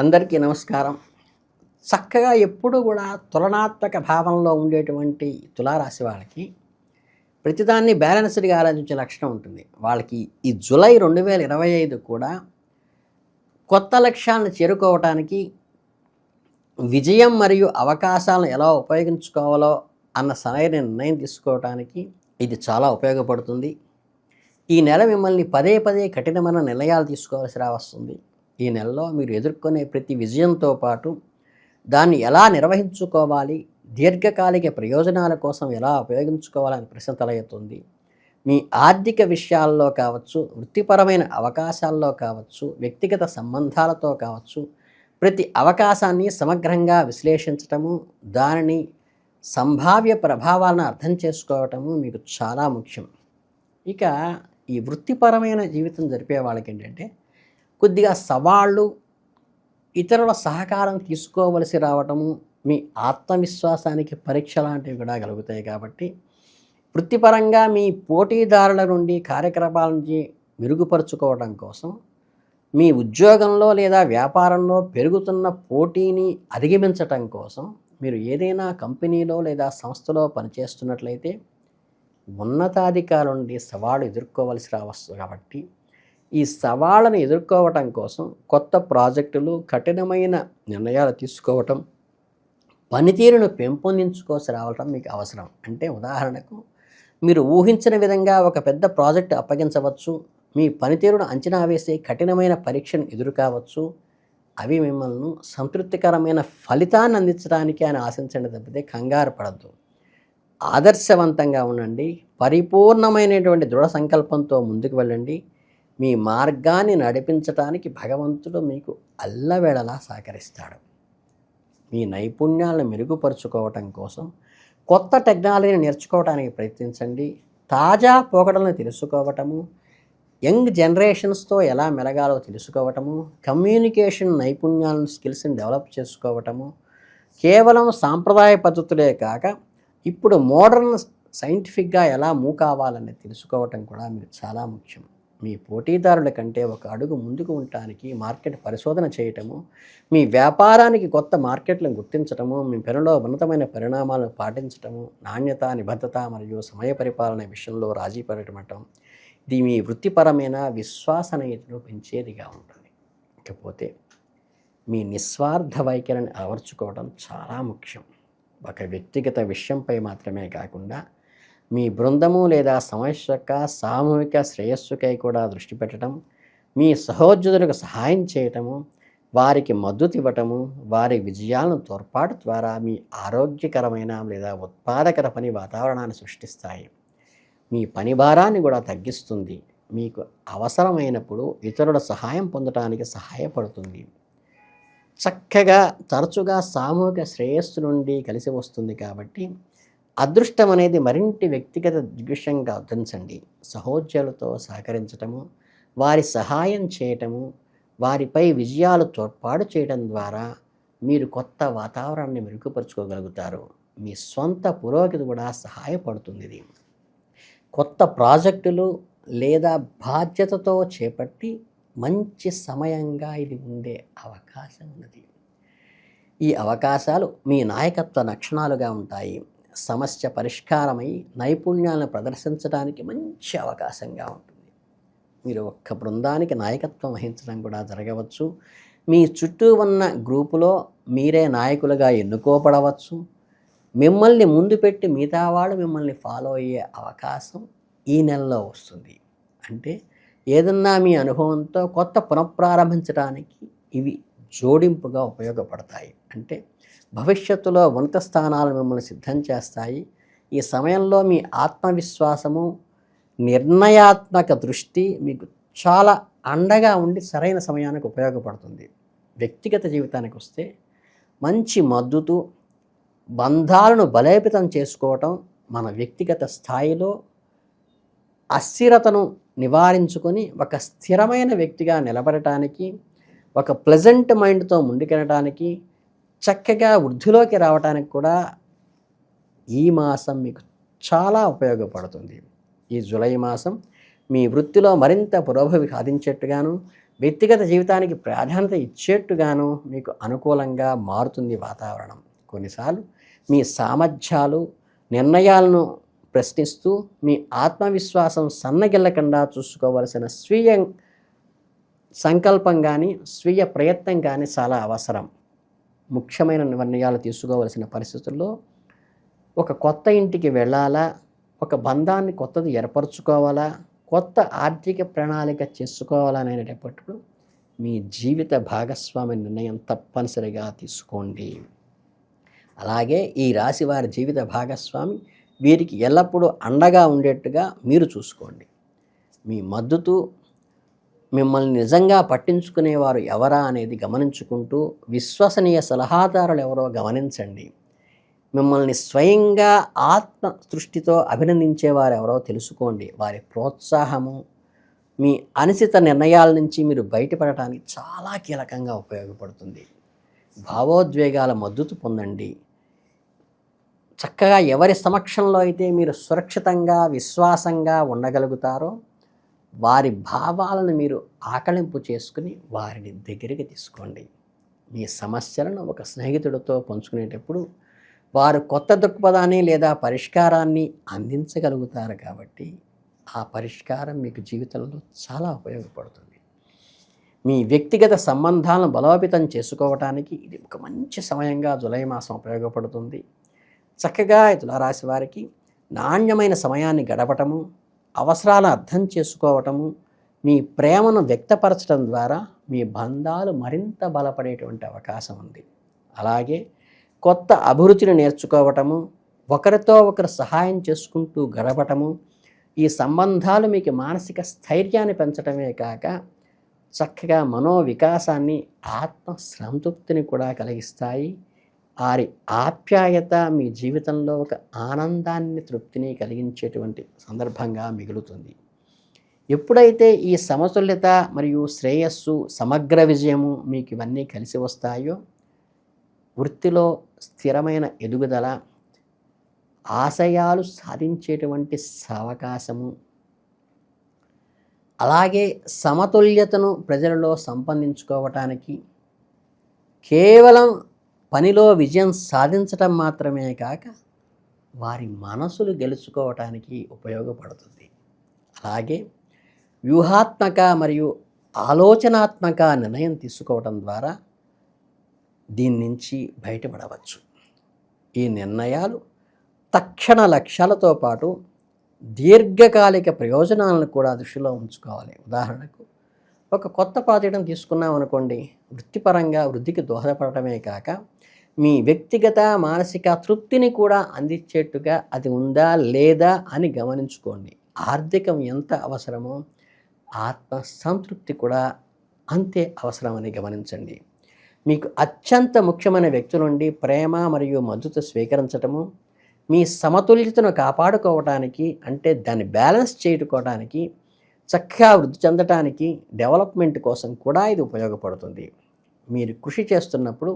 అందరికీ నమస్కారం. చక్కగా ఎప్పుడు కూడా తులనాత్మక భావంలో ఉండేటువంటి తులారాశి వాళ్ళకి ప్రతిదాన్ని బ్యాలెన్స్డ్గా ఆలోచించే లక్షణం ఉంటుంది. వాళ్ళకి ఈ జూలై రెండు వేల ఇరవై ఐదు కూడా కొత్త లక్ష్యాలను చేరుకోవటానికి విజయం మరియు అవకాశాలను ఎలా ఉపయోగించుకోవాలో అన్న సరైన నిర్ణయం తీసుకోవటానికి ఇది చాలా ఉపయోగపడుతుంది. ఈ నెల మిమ్మల్ని పదే పదే కఠినమైన నిర్ణయాలు తీసుకోవాల్సి రావస్తుంది. ఈ నెలలో మీరు ఎదుర్కొనే ప్రతి విజయంతో పాటు దాన్ని ఎలా నిర్వహించుకోవాలి దీర్ఘకాలిక ప్రయోజనాల కోసం ఎలా ఉపయోగించుకోవాలని ప్రశ్న తలెత్తుంది మీ ఆర్థిక విషయాల్లో కావచ్చు వృత్తిపరమైన అవకాశాల్లో కావచ్చు వ్యక్తిగత సంబంధాలతో కావచ్చు ప్రతి అవకాశాన్ని సమగ్రంగా విశ్లేషించటము దానిని సంభావ్య ప్రభావాలను అర్థం చేసుకోవటము మీకు చాలా ముఖ్యం. ఇక ఈ వృత్తిపరమైన జీవితం జరిపే వాళ్ళకి ఏంటంటే కొద్దిగా సవాళ్ళు ఇతరుల సహకారం తీసుకోవలసి రావటము మీ ఆత్మవిశ్వాసానికి పరీక్ష లాంటివి కూడా కలుగుతాయి కాబట్టి వృత్తిపరంగా మీ పోటీదారుల నుండి కార్యక్రమాల నుంచి మెరుగుపరుచుకోవడం కోసం మీ ఉద్యోగంలో లేదా వ్యాపారంలో పెరుగుతున్న పోటీని అధిగమించటం కోసం మీరు ఏదైనా కంపెనీలో లేదా సంస్థలో పనిచేస్తున్నట్లయితే ఉన్నతాధికారుల నుండి సవాళ్ళు ఎదుర్కోవలసి రావచ్చు కాబట్టి ఈ సవాళ్ళను ఎదుర్కోవటం కోసం కొత్త ప్రాజెక్టులు కఠినమైన నిర్ణయాలు తీసుకోవటం పనితీరును పెంపొందించుకోసి రావటం మీకు అవసరం. అంటే ఉదాహరణకు మీరు ఊహించిన విధంగా ఒక పెద్ద ప్రాజెక్ట్ అప్పగించవచ్చు మీ పనితీరును అంచనా వేసే కఠినమైన పరీక్షను ఎదురు కావచ్చు అవి మిమ్మల్ని సంతృప్తికరమైన ఫలితాన్ని అందించడానికి అని ఆశించండి తప్పితే కంగారు పడద్దు. ఆదర్శవంతంగా ఉండండి పరిపూర్ణమైనటువంటి దృఢ సంకల్పంతో ముందుకు వెళ్ళండి మీ మార్గాన్ని నడిపించటానికి భగవంతుడు మీకు అల్లవేళలా సహకరిస్తాడు. మీ నైపుణ్యాలను మెరుగుపరుచుకోవటం కోసం కొత్త టెక్నాలజీని నేర్చుకోవడానికి ప్రయత్నించండి. తాజా పోకడలను తెలుసుకోవటము యంగ్ జనరేషన్స్తో ఎలా మెలగాలో తెలుసుకోవటము కమ్యూనికేషన్ నైపుణ్యాలను స్కిల్స్ని డెవలప్ చేసుకోవటము కేవలం సాంప్రదాయ పద్ధతులే కాక ఇప్పుడు మోడర్న్ సైంటిఫిక్గా ఎలా మూవ్ కావాలని తెలుసుకోవటం కూడా మీకు చాలా ముఖ్యం. మీ పోటీదారుల కంటే ఒక అడుగు ముందుకు ఉండటానికి మార్కెట్ పరిశోధన చేయటము మీ వ్యాపారానికి కొత్త మార్కెట్లను గుర్తించటము మీ పనిలో ఉన్నతమైన పరిణామాలను పాటించటము నాణ్యత నిబద్ధత మరియు సమయ పరిపాలన విషయంలో రాజీ పడటం ఇది మీ వృత్తిపరమైన విశ్వాసనీయతను పెంచేదిగా ఉంటుంది. ఇకపోతే మీ నిస్వార్థ వైఖరిని అలవర్చుకోవడం చాలా ముఖ్యం. ఒక వ్యక్తిగత విషయంపై మాత్రమే కాకుండా మీ బృందము లేదా సమస్య యొక్క సామూహిక శ్రేయస్సుకై కూడా దృష్టి పెట్టడం మీ సహోద్యోగులకు సహాయం చేయటము వారికి మద్దతు ఇవ్వటము వారి విజయాలను తోడ్పాటు ద్వారా మీ ఆరోగ్యకరమైన లేదా ఉత్పాదకర పని వాతావరణాన్ని సృష్టిస్తాయి. మీ పని భారాన్ని కూడా తగ్గిస్తుంది. మీకు అవసరమైనప్పుడు ఇతరుల సహాయం పొందడానికి సహాయపడుతుంది. చక్కగా తరచుగా సామూహిక శ్రేయస్సు నుండి కలిసి వస్తుంది కాబట్టి అదృష్టం అనేది మరింటి వ్యక్తిగత దృశ్యంగా గుర్తించండి సహోద్యోగులతో సహకరించటము వారి సహాయం చేయటము వారిపై విజయాలు తోడ్పాటు చేయడం ద్వారా మీరు కొత్త వాతావరణాన్ని మెరుగుపరుచుకోగలుగుతారు. మీ సొంత పురోగతి కూడా సహాయపడుతుంది ఇది కొత్త ప్రాజెక్టులు లేదా బాధ్యతతో చేపట్టి మంచి సమయంగా ఇది ఉండే అవకాశం ఉన్నది. ఈ అవకాశాలు మీ నాయకత్వ లక్షణాలుగా ఉంటాయి. సమస్య పరిష్కారమై నైపుణ్యాలను ప్రదర్శించడానికి మంచి అవకాశంగా ఉంటుంది. మీరు ఒక్క బృందానికి నాయకత్వం వహించడం కూడా జరగవచ్చు. మీ చుట్టూ ఉన్న గ్రూపులో మీరే నాయకులుగా ఎన్నుకోబడవచ్చు. మిమ్మల్ని ముందు పెట్టి మిగతా వాళ్ళు మిమ్మల్ని ఫాలో అయ్యే అవకాశం ఈ నెలలో వస్తుంది. అంటే ఏదన్నా మీ అనుభవంతో కొత్త పునఃప్రారంభించడానికి ఇవి జోడింపుగా ఉపయోగపడతాయి. అంటే భవిష్యత్తులో ఉన్నత స్థానాలు మిమ్మల్ని సిద్ధం చేస్తాయి. ఈ సమయంలో మీ ఆత్మవిశ్వాసము నిర్ణయాత్మక దృష్టి మీకు చాలా అండగా ఉండి సరైన సమయానికి ఉపయోగపడుతుంది. వ్యక్తిగత జీవితానికి వస్తే మంచి మద్దతు బంధాలను బలోపేతం చేసుకోవటం మన వ్యక్తిగత స్థాయిలో అస్థిరతను నివారించుకొని ఒక స్థిరమైన వ్యక్తిగా నిలబడటానికి ఒక ప్లెజెంట్ మైండ్తో ముందుకెళ్ళటానికి చక్కగా వృద్ధిలోకి రావడానికి కూడా ఈ మాసం మీకు చాలా ఉపయోగపడుతుంది. ఈ జూలై మాసం మీ వృత్తిలో మరింత పురోభవి సాధించేట్టుగాను వ్యక్తిగత జీవితానికి ప్రాధాన్యత ఇచ్చేట్టుగాను మీకు అనుకూలంగా మారుతుంది వాతావరణం. కొన్నిసార్లు మీ సామర్థ్యాలు నిర్ణయాలను ప్రశ్నిస్తూ మీ ఆత్మవిశ్వాసం సన్నగిల్లకుండా చూసుకోవలసిన స్వీయ సంకల్పం కానీ స్వీయ ప్రయత్నం కానీ చాలా అవసరం. ముఖ్యమైన నిర్ణయాలు తీసుకోవలసిన పరిస్థితుల్లో ఒక కొత్త ఇంటికి వెళ్ళాలా? ఒక బంధాన్ని కొత్తది ఏర్పరచుకోవాలా? కొత్త ఆర్థిక ప్రణాళిక చేసుకోవాలనేటప్పుడు మీ జీవిత భాగస్వామి నిర్ణయం తప్పనిసరిగా తీసుకోండి. అలాగే ఈ రాశి వారి జీవిత భాగస్వామి వీరికి ఎల్లప్పుడూ అండగా ఉండేట్టుగా మీరు చూసుకోండి. మీ మద్దతు మిమ్మల్ని నిజంగా పట్టించుకునేవారు ఎవరా అనేది గమనించుకుంటూ విశ్వసనీయ సలహాదారులు ఎవరో గమనించండి. మిమ్మల్ని స్వయంగా ఆత్మ సృష్టితో అభినందించేవారు ఎవరో తెలుసుకోండి. వారి ప్రోత్సాహము మీ అనిశ్చిత నిర్ణయాల నుంచి మీరు బయటపడటానికి చాలా కీలకంగా ఉపయోగపడుతుంది. భావోద్వేగాల మద్దతు పొందండి. చక్కగా ఎవరి సమక్షంలో అయితే మీరు సురక్షితంగా విశ్వాసంగా ఉండగలుగుతారో వారి భావాలను మీరు ఆకలింపు చేసుకుని వారిని దగ్గరికి తీసుకోండి. మీ సమస్యలను ఒక స్నేహితుడితో పంచుకునేటప్పుడు వారు కొత్త దృక్పథాన్ని లేదా పరిష్కారాన్ని అందించగలుగుతారు కాబట్టి ఆ పరిష్కారం మీకు జీవితంలో చాలా ఉపయోగపడుతుంది. మీ వ్యక్తిగత సంబంధాలను బలోపేతం చేసుకోవటానికి ఇది ఒక మంచి సమయంగా జులై మాసం ఉపయోగపడుతుంది. చక్కగా తులారాశి వారికి నాణ్యమైన సమయాన్ని గడపటము అవసరాలను అర్థం చేసుకోవటము మీ ప్రేమను వ్యక్తపరచడం ద్వారా మీ బంధాలు మరింత బలపడేటువంటి అవకాశం ఉంది. అలాగే కొత్త అభిరుచిని నేర్చుకోవటము ఒకరితో ఒకరు సహాయం చేసుకుంటూ గడపటము ఈ సంబంధాలు మీకు మానసిక స్థైర్యాన్ని పెంచడమే కాక చక్కగా మనోవికాసాన్ని ఆత్మ సంతృప్తిని కూడా కలిగిస్తాయి. వారి ఆప్యాయత మీ జీవితంలో ఒక ఆనందాన్ని తృప్తిని కలిగించేటువంటి సందర్భంగా మిగులుతుంది. ఎప్పుడైతే ఈ సమతుల్యత మరియు శ్రేయస్సు సమగ్ర విజయము మీకు ఇవన్నీ కలిసి వస్తాయో వృత్తిలో స్థిరమైన ఎదుగుదల ఆశయాలు సాధించేటువంటి అవకాశము అలాగే సమతుల్యతను ప్రజలలో సంపాదించుకోవటానికి కేవలం పనిలో విజయం సాధించటం మాత్రమే కాక వారి మనసులు గెలుచుకోవటానికి ఉపయోగపడుతుంది. అలాగే వ్యూహాత్మక మరియు ఆలోచనాత్మక నిర్ణయం తీసుకోవటం ద్వారా దీని నుంచి బయటపడవచ్చు. ఈ నిర్ణయాలు తక్షణ లక్ష్యాలతో పాటు దీర్ఘకాలిక ప్రయోజనాలను కూడా దృష్టిలో ఉంచుకోవాలి. ఉదాహరణకు ఒక కొత్త ప్రాజెక్టును తీసుకున్నాం అనుకోండి వృత్తిపరంగా వృద్ధికి దోహదపడటమే కాక మీ వ్యక్తిగత మానసిక తృప్తిని కూడా అందించేట్టుగా అది ఉందా లేదా అని గమనించుకోండి. ఆర్థికం ఎంత అవసరమో ఆత్మ సంతృప్తి కూడా అంతే అవసరమని గమనించండి. మీకు అత్యంత ముఖ్యమైన వ్యక్తి నుండి ప్రేమ మరియు మద్దతు స్వీకరించటము మీ సమతుల్యతను కాపాడుకోవడానికి అంటే దాన్ని బ్యాలెన్స్ చేసుకోవడానికి చక్కగా వృద్ధి చెందటానికి డెవలప్మెంట్ కోసం కూడా ఇది ఉపయోగపడుతుంది. మీరు కృషి చేస్తున్నప్పుడు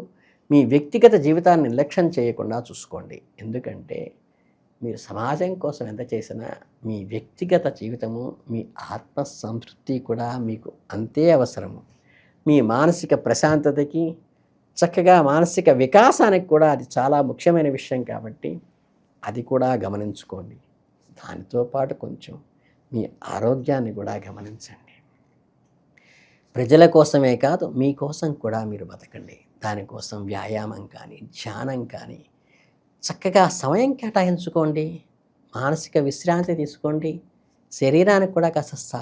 మీ వ్యక్తిగత జీవితాన్ని నిర్లక్ష్యం చేయకుండా చూసుకోండి. ఎందుకంటే మీరు సమాజం కోసం ఎంత చేసినా మీ వ్యక్తిగత జీవితము మీ ఆత్మ సంతృప్తి కూడా మీకు అంతే అవసరము. మీ మానసిక ప్రశాంతతకి చక్కగా మానసిక వికాసానికి కూడా అది చాలా ముఖ్యమైన విషయం కాబట్టి అది కూడా గమనించుకోండి. దానితో పాటు కొంచెం మీ ఆరోగ్యాన్ని కూడా గమనించండి. ప్రజల కోసమే కాదు మీకోసం కూడా మీరు బతకండి. దానికోసం వ్యాయామం కానీ ధ్యానం కానీ చక్కగా సమయం కేటాయించుకోండి. మానసిక విశ్రాంతి తీసుకోండి. శరీరానికి కూడా కాస్త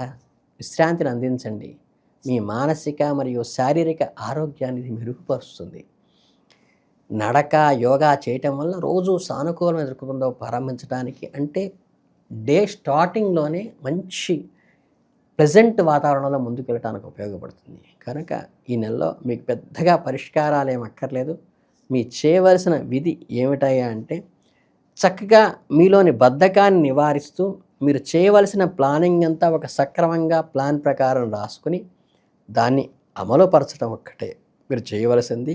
విశ్రాంతిని అందించండి. మీ మానసిక మరియు శారీరక ఆరోగ్యాన్ని మెరుగుపరుస్తుంది. నడక యోగా చేయటం వల్ల రోజు సానుకూలం ఎదుర్కొందో ప్రారంభించడానికి అంటే డే స్టార్టింగ్లోనే మంచి ప్రజెంట్ వాతావరణంలో ముందుకెళ్ళటానికి ఉపయోగపడుతుంది. కనుక ఈ నెలలో మీకు పెద్దగా పరిష్కారాలు ఏం అక్కర్లేదు. మీ చేయవలసిన విధి ఏమిటయ్యా అంటే చక్కగా మీలోని బద్ధకాన్ని నివారిస్తూ మీరు చేయవలసిన ప్లానింగ్ అంతా ఒక సక్రమంగా ప్లాన్ ప్రకారం రాసుకుని దాన్ని అమలుపరచడం ఒక్కటే మీరు చేయవలసింది.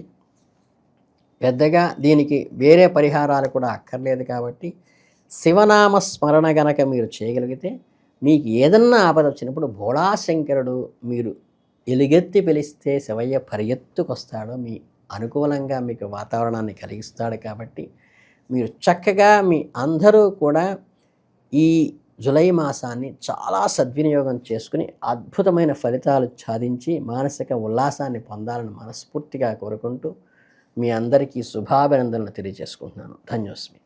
పెద్దగా దీనికి వేరే పరిహారాలు కూడా అక్కర్లేదు కాబట్టి శివనామ స్మరణ గనక మీరు చేయగలిగితే మీకు ఏదన్నా ఆపద వచ్చినప్పుడు భోళాశంకరుడు మీరు ఎలుగెత్తి పిలిస్తే శివయ్య పరిగెత్తుకొస్తాడు. మీ అనుకూలంగా మీకు వాతావరణాన్ని కలిగిస్తాడు కాబట్టి మీరు చక్కగా మీ అందరూ కూడా ఈ జులై మాసాన్ని చాలా సద్వినియోగం చేసుకుని అద్భుతమైన ఫలితాలు సాధించి మానసిక ఉల్లాసాన్ని పొందాలని మనస్ఫూర్తిగా కోరుకుంటూ మీ అందరికీ శుభాభినందనలు తెలియజేసుకుంటున్నాను. ధన్యోస్మి.